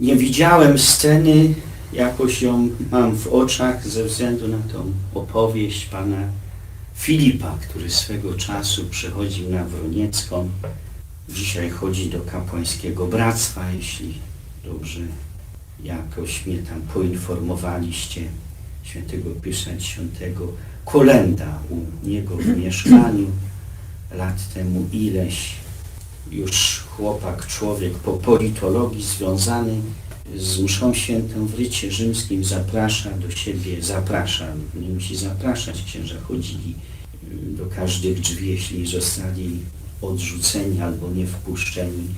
Nie widziałem sceny, jakoś ją mam w oczach ze względu na tą opowieść pana Filipa, który swego czasu przychodził na Wroniecką. Dzisiaj chodzi do kapłańskiego bractwa, jeśli dobrze jakoś mnie tam poinformowaliście świętego Pisza X. Kolenda u niego w mieszkaniu lat temu ileś już chłopak, człowiek po politologii związany z mszą świętą w rycie rzymskim zaprasza do siebie, zaprasza, nie musi zapraszać, księża chodzili y, do każdych drzwi, jeśli zostali odrzuceni albo nie wpuszczeni.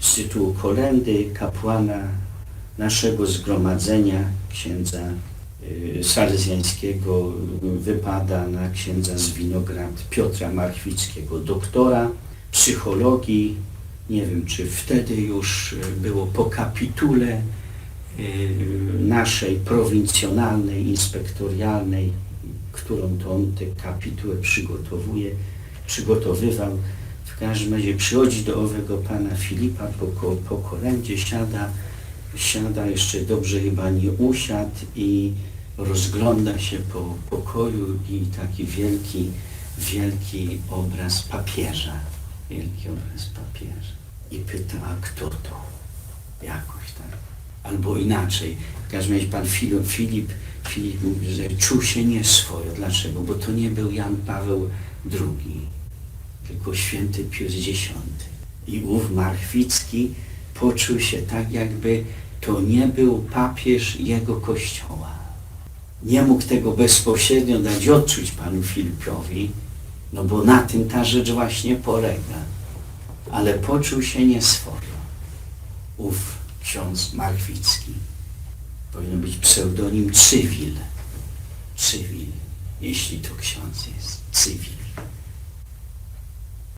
Z tytułu kolendy kapłana naszego zgromadzenia, księdza y, salezjańskiego, wypada na księdza z Winograd Piotra Marchwickiego, doktora psychologii. Nie wiem, czy wtedy już y, było po kapitule y, naszej prowincjonalnej, inspektorialnej, którą to on tę kapitułę przygotowuje, przygotowywał. W każdym razie przychodzi do owego pana Filipa po, po kolędzie, siada, siada, jeszcze dobrze chyba nie usiadł i rozgląda się po pokoju i taki wielki, wielki obraz papieża. Wielki obraz papieża. I pyta, a kto to? Jakoś tak. Albo inaczej. W każdym razie pan Filip, Filip, Filip mówi, że czuł się nieswojo. Dlaczego? Bo to nie był Jan Paweł II, tylko święty Pius X. I ów Marchwicki poczuł się tak, jakby to nie był papież jego kościoła. Nie mógł tego bezpośrednio dać odczuć panu Filipowi, no bo na tym ta rzecz właśnie polega. Ale poczuł się nieswojo. Ów ksiądz Marchwicki. Powinien być pseudonim Cywil. Cywil, jeśli to ksiądz jest. Cywil.